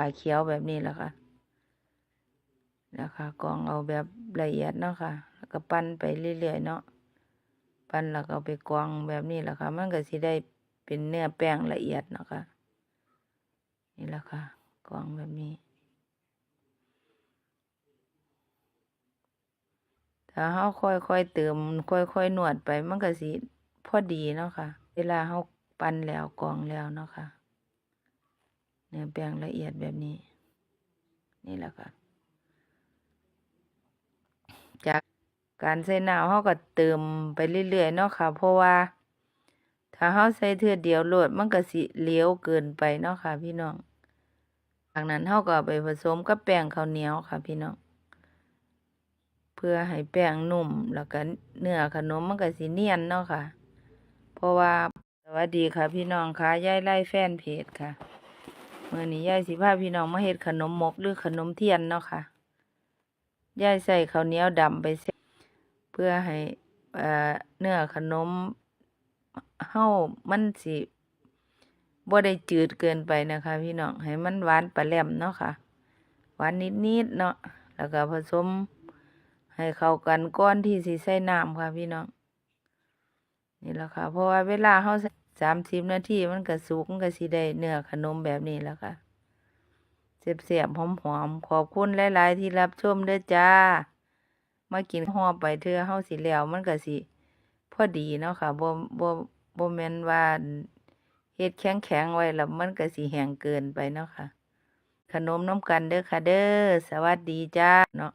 ปลาเขียวแบบนี้แหละค่ะนะคะกองเอาแบบละเอียดเนาะค่ะแล้วก็ปั้นไปเรื่อยๆเนาะปั้นแล้วก็ไปกองแบบนี้แหละค่ะ มันก็สิได้เป็นเนื้อแป้งละเอียดเนาะค่ะนี่แหละค่ะกองแบบนี้ถ้าเฮาค่อยๆเติมค่อยๆนวดไปมันก็สิพอดีเนาะค่ะ เวลาเฮาปั้นแล้วกองแล้วเนาะค่ะ เนื้อแป้งละเอียดแบบนี้ นี่แหละค่ะ จากการใส่น้ำเฮาก็เติมไปเรื่อยๆเนาะค่ะ เพราะว่า ถ้าเฮาใส่เทื่อเดียวโหลดมันก็สิเหลวเกินไปเนาะค่ะ พี่น้องจากนั้นเฮาก็ไปผสมกับแป้งข้าวเหนียวค่ะ พี่น้องเพื่อให้แป้งนุ่มแล้วก็เนื้อขนมมันก็สิเนียนเนาะค่ะ เพราะว่าสวัสดีค่ะ พี่น้องค่ะยายไล่แฟนเพจค่ะ มื้อนี้ยายสิพาพี่น้องมาเฮ็ดขนมมกหรือขนมเทียนเนาะค่ะยายใส่ข้าวเหนียวดำไปเสเพื่อให้เอ่อเนื้อขนมเฮามันสิบ่ได้จืดเกินไปนะคะ พี่น้องให้มันหวานปลาแหลมเนาะค่ะหวานนิดๆเนาะแล้วก็ผสมให้เข้ากันก้อนที่สิใส่น้ำค่ะพี่น้องนี่แหละค่ะ เพราะว่าเวลาเฮา สามสิบนาทีมันก็สุกมันก็สิได้เนื้อขนมแบบนี้แล้วค่ะเสียบๆหอมๆขอบคุณหลาย ๆ ที่รับชมด้อจ้า มากินห่อไปเทื่อเฮาสิแล้วมันก็สิพอดีเนาะค่ะบ่บ่บ่แม่นว่าเฮ็ดแข็งๆไว้แล้วมันก็สิแห้งเกินไปเนาะค่ะ ขนมน้ำกันเด้อค่ะเด้อสวัสดีจ้าเนาะ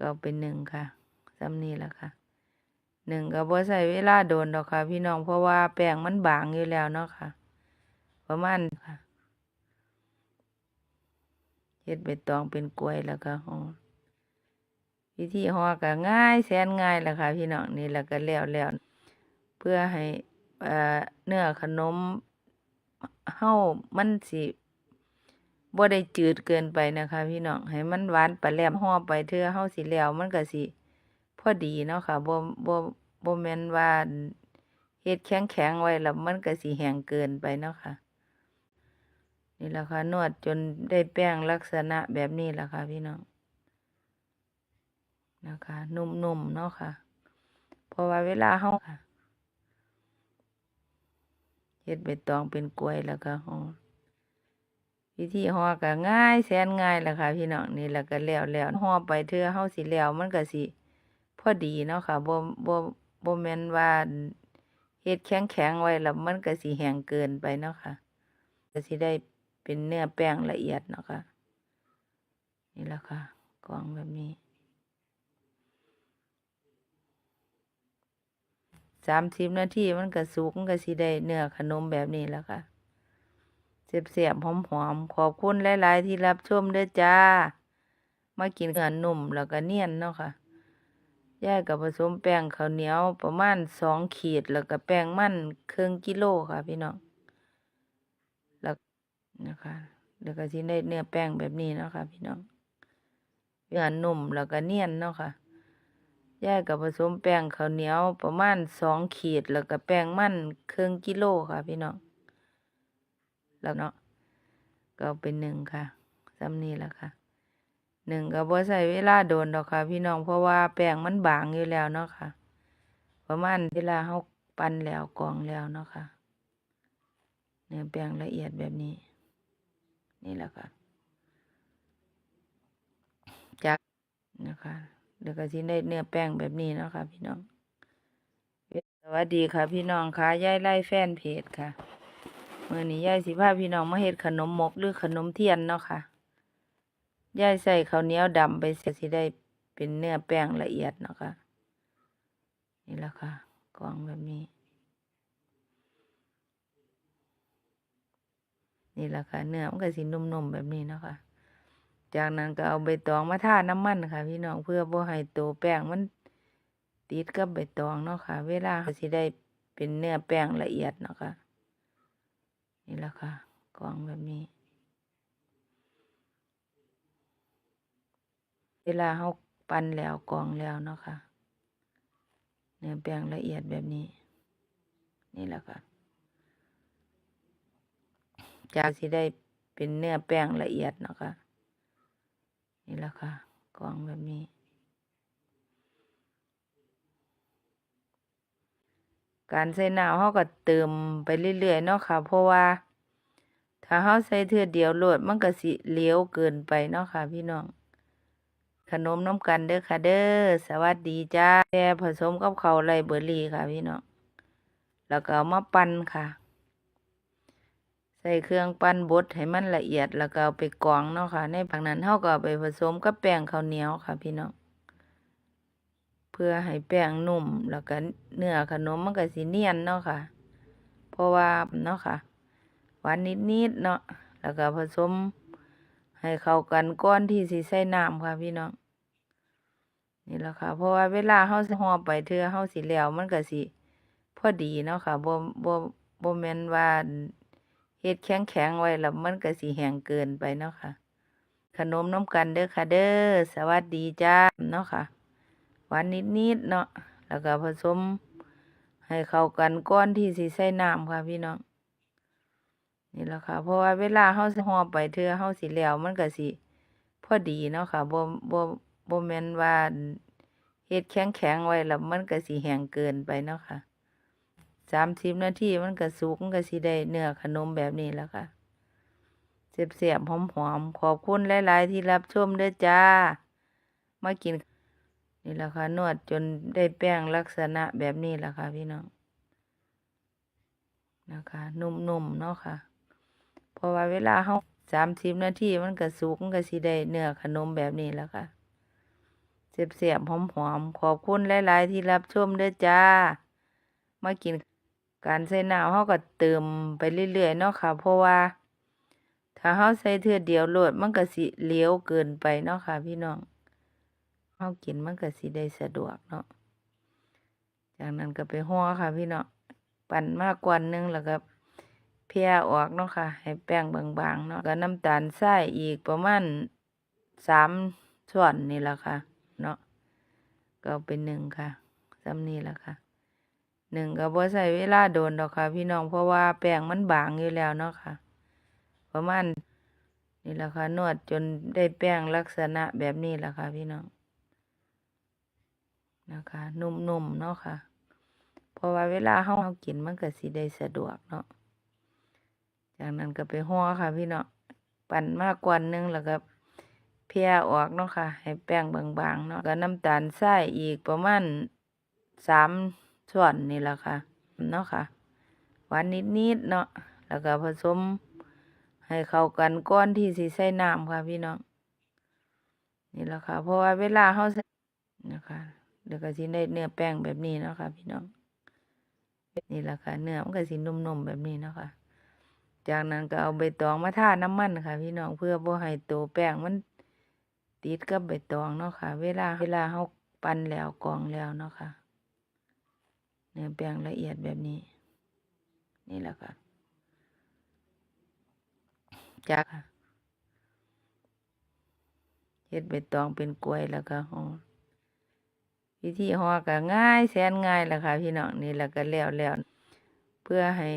ก็เป็นหนึ่งค่ะซ้ำนี้แหละค่ะ หนึ่งก็บ่ใช้เวลาโดนดอกค่ะ พี่น้องเพราะว่าแป้งมันบางอยู่แล้วเนาะค่ะ ประมาณค่ะเฮ็ดใบตองเป็นกล้วยแล้วก็ห่อวิธีห่อก็ง่ายแสนง่ายแหละค่ะ พี่น้องนี่แล้วก็แล้วแล้วเพื่อให้เอ่อเนื้อขนมเฮามันสิบ่ได้จืดเกินไปนะคะ พี่น้องให้มันหวานปลาแหลมห่อไปเทื่อเฮาสิแล้วมันก็สิ พอดีเนาะค่ะบ่บ่บ่แม่นว่าเฮ็ดแข็งๆไว้แล้วมันก็สิแห้งเกินไปเนาะค่ะ นี่แหละค่ะนวดจนได้แป้งลักษณะแบบนี้แหละค่ะพี่น้องนะคะนุ่มๆเนาะค่ะ เพราะว่าเวลาเฮาค่ะเฮ็ดใบตองเป็นกล้วยแล้วก็ห่อวิธีห่อก็ง่ายแสนง่ายแหละค่ะ พี่น้องนี่แล้วก็แล้วแล้วห่อไปเทื่อเฮาสิแล้วมันก็สิ อดีเนาะค่ะบ่บ่บ่แม่นว่าเฮ็ดแข็งๆไว้แล้วมันก็สิแห้งเกินไปเนาะค่ะก็สิได้เป็นเนื้อแป้งละเอียดเนาะค่ะนี่แหละค่ะกรองแบบนี้สามสิบนาทีมันก็สุกมันก็สิได้เนื้อขนมแบบนี้แล้วค่ะเสียบๆหอมๆขอบคุณหลาย ๆ ที่รับชมด้อจ้า มากินกันมแล้วก็เนียนเนาะค่ะ ย่ายกับผสมแป้งข้าวเหนียวประมาณสองขีดแล้วก็แป้งมันครึ่งกิโลค่ะพี่น้องแล้วนะคะเดี๋ยวก็สิได้เนื้อแป้งแบบนี้เนาะค่ะพี่น้องเนื้อนุ่มแล้วก็เนียนเนาะค่ะย่ายกับผสมแป้งข้าวเหนียวประมาณสองขีดแล้วก็แป้งมันครึ่งกิโลค่ะพี่น้องแล้วเนาะก็เอาเป็นหนึ่งค่ะซ้ำนี้แหละค่ะ หนึ่งก็บ่ใช้เวลาโดนดอกค่ะ พี่น้องเพราะว่าแป้งมันบางอยู่แล้วเนาะค่ะ ประมาณเวลาเฮาปั้นแล้วกองแล้วเนาะค่ะเนื้อแป้งละเอียดแบบนี้ นี่แหละค่ะจากนะคะเดี๋ยวก็สิได้เนื้อแป้งแบบนี้เนาะค่ะ พี่น้องสวัสดีค่ะ พี่น้องค่ะยายไล่แฟนเพจค่ะเมื่อนี้ยายสิพาพี่น้องมาเฮ็ดขนมมกหรือขนมเทียนเนาะค่ะ ยายใส่ข้าวเหนียวดำไปเสร็จสิได้เป็นเนื้อแป้งละเอียดเนาะค่ะ นี่แหละค่ะกรองแบบนี้ นี่แหละค่ะ เนื้อมันก็สินุ่มๆแบบนี้เนาะค่ะ จากนั้นก็เอาใบตองมาทาน้ำมันค่ะ พี่น้องเพื่อบ่ให้ตัวแป้งมันติดกับใบตองเนาะค่ะ เวลาสิได้เป็นเนื้อแป้งละเอียดเนาะค่ะ นี่แหละค่ะกรองแบบนี้ เวลาเขาปั้นแล้วกองแล้วเนาะค่ะเนื้อแป้งละเอียดแบบนี้ นี่แหละค่ะ จากสิได้เป็นเนื้อแป้งละเอียดเนาะค่ะนี่แหละค่ะกองแบบนี้การใส่น้ำเราก็เติมไปเรื่อยๆเนาะค่ะ เพราะว่า ถ้าเราใส่เทือเดียวโหลดมันก็สิเหลวเกินไปเนาะค่ะพี่น้อง ขนมน้ำกันเด้อค่ะเด้อสวัสดีจ้าแต่ผสมกับเขาไรเบอร์รี่ค่ะพี่น้องแล้วก็ามาปั่นค่ะ ใส่เครื่องปั้นบดให้มันละเอียดแล้วก็ไปกรองเนาะค่ะ ในผักนั้นเฮาก็เอาไปผสมกับแป้งข้าวเหนียวค่ะ พี่น้องเพื่อให้แป้งนุ่มแล้วก็เนื้อขนมมันก็สิเนียนเนาะค่ะ เพราะว่าเนาะค่ะหวานนิดๆเนาะแล้วก็ผสม ให้เข้ากันก่อนที่สิใส่น้ำค่ะพี่น้องนี่แหละค่ะ เพราะว่าเวลาเฮาสิห่อไปเทื่อเฮาสิแล้วมันก็สิพอดีเนาะค่ะบ่บ่บ่แม่นว่าเฮ็ดแข็งๆไว้แล้วมันก็สิแห้งเกินไปเนาะค่ะ ขนมน้ำกันเด้อค่ะเด้อสวัสดีจ้าเนาะค่ะหวานนิดๆเนาะแล้วก็ผสมให้เข้ากันก่อนที่สิใส่น้ำค่ะพี่น้อง นี่แหละค่ะ เพราะว่าเวลาเฮาสิห่อไปเทื่อเฮาสิแล้วมันก็สิพอดีเนาะค่ะบ่บ่บ่แม่นว่าเฮ็ดแข็งๆไว้แล้วมันก็สิแห้งเกินไปเนาะค่ะสามสิบนาทีมันก็สุกมันก็สิได้เนื้อขนมแบบนี้แล้วค่ะแซ่บๆหอมๆขอบคุณหลาย ๆ ที่รับชมด้อจ้า มากิน นี่แหละค่ะ นวดจนได้แป้งลักษณะแบบนี้แหละค่ะ พี่น้องนะคะ นุ่ม ๆ เนาะค่ะ เพราะว่าเวลาเฮาสามสิบนาทีมันก็สุกมันก็สิได้เนื้อขนมแบบนี้แล้วค่ะแซ่บๆหอมๆขอบคุณหลาย ๆ ที่รับชมเด้อจ้า มากินการใส่น้ำเราก็เติมไปเรื่อย ๆ เนาะค่ะ เพราะว่า ถ้าเราใส่เทื่อเดียวโหลดมันก็สิเหลวเกินไปเนาะค่ะ พี่น้องเรากินมันก็สิได้สะดวกเนาะจากนั้นก็ไปห่อค่ะ พี่น้องปั่นมากกว่านึงแล้วก็ เพียออกเนาะค่ะ ให้แป้งบางๆเนาะก็น้ำตาลทรายอีกประมาณสามช้อนนี่แหละค่ะ เนาะก็เป็นหนึ่งค่ะซ้ำนี่แหละค่ะหนึ่งก็บ่ใช้เวลาโดนดอกค่ะ พี่น้องเพราะว่าแป้งมันบางอยู่แล้วเนาะค่ะ ประมาณนี่แหละค่ะ นวดจนได้แป้งลักษณะแบบนี้แหละค่ะ พี่น้องนะคะนุ่มๆเนาะค่ะ เพราะว่าเวลาเฮากินมันก็สิได้สะดวกเนาะ จากนั้นก็ไปห่อค่ะพี่เน้องปั่นมากกว่านึงแล้วก็เพียออกเนาะค่ะ ให้แป้งบางๆเนาะก็น้ำตาลทรายอีกประมาณสามช้อนนี่แหละค่ะเนาะค่ะหวานนิดๆเนาะแล้วก็ผสมให้เข้ากันก่อนที่สิใส่น้ำค่ะพี่น้องนี่แหละค่ะ เพราะว่าเวลาเฮาใส่นะคะเดี๋ยวก็สิได้เนื้อแป้งแบบนี้เนาะค่ะพี่น้องนี่แหละค่ะเนื้อมันก็สินุ่มๆแบบนี้เนาะค่ะ จากนั้นก็เอาใบตองมาทาน้ำมันค่ะ พี่น้องเพื่อบ่ให้ตัวแป้งมันติดกับใบตองเนาะค่ะ เวลาเวลาเฮาปั่นแล้วกองแล้วเนาะค่ะเนื้อแป้งละเอียดแบบนี้ นี่แหละค่ะจากค่ะเฮ็ดใบตองเป็นกล้วยแล้วก็ห่อวิธีห่อก็ง่ายแสนง่ายแหละค่ะ พี่น้องนี่แล้วก็แล้วแล้วเพื่อให้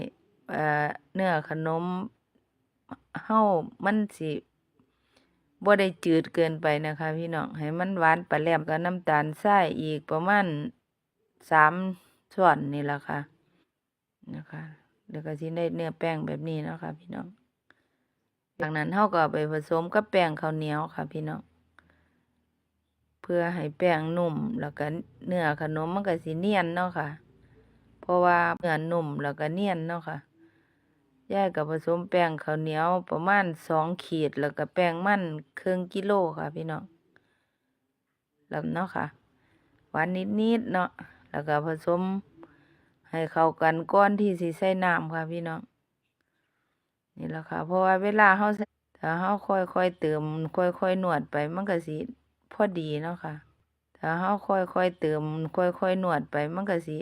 เนื้อขนมเฮามันสิบ่ได้จืดเกินไปนะคะ พี่น้องให้มันหวานปลาแหลมกับน้ำตาลทรายอีกประมาณสามช้อนนี่แหละค่ะนะคะเดี๋ยวก็สิได้เนื้อแป้งแบบนี้เนาะค่ะพี่น้องจากนั้นเฮาก็เอาไปผสมกับแป้งข้าวเหนียวค่ะ พี่น้องเพื่อให้แป้งนุ่มแล้วก็เนื้อขนมมันก็สิเนียนเนาะค่ะ เพราะว่าเนื้อนุ่มแล้วก็เนียนเนาะค่ะ ยายก็ผสมแป้งข้าวเหนียวประมาณสองขีดแล้วก็แป้งมันครึ่งกิโลค่ะพี่น้องล้วเนาะค่ะ หวานนิดๆเนาะแล้วก็ผสมให้เข้ากันก่อนที่สิใส่น้ำค่ะพี่น้องนี่แหละค่ะ เพราะว่าเวลาเฮาถ้าเฮาค่อยๆเติมค่อยๆนวดไปมันก็สิพอดีเนาะค่ะ ถ้าเฮาค่อยๆเติมค่อยๆนวดไปมันก็สิ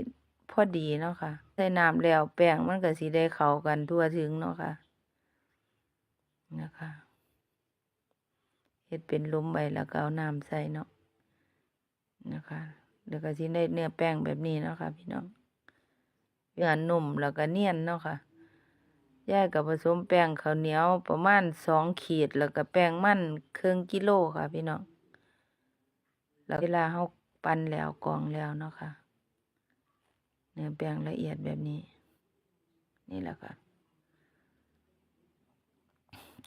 พอดีเนาะค่ะ ใส่น้ำแล้วแป้งมันก็สิได้เข้ากันทั่วถึงเนาะค่ะ นะคะเฮ็ดเป็นลุมไว้แล้วก็เอาน้ำใส่เนาะนะคะเดี๋ยวก็สิได้เนื้อแป้งแบบนี้เนาะค่ะ พี่น้องเนื้อนุ่มแล้วก็เนียนเนาะค่ะยายก็ผสมแป้งข้าวเหนียวประมาณสองขีดแล้วก็แป้งมันเครึ่งกิโลค่ะ พี่น้องแล้วเวลาเฮาปั้นแล้วกองแล้วเนาะค่ะ เนื้อแป้งละเอียดแบบนี้ นี่แหละค่ะ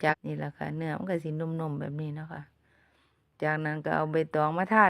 จากนี่แหละค่ะ เนื้อมันก็สีนุ่มๆแบบนี้นะคะ จากนั้นก็เอาใบตองมาทา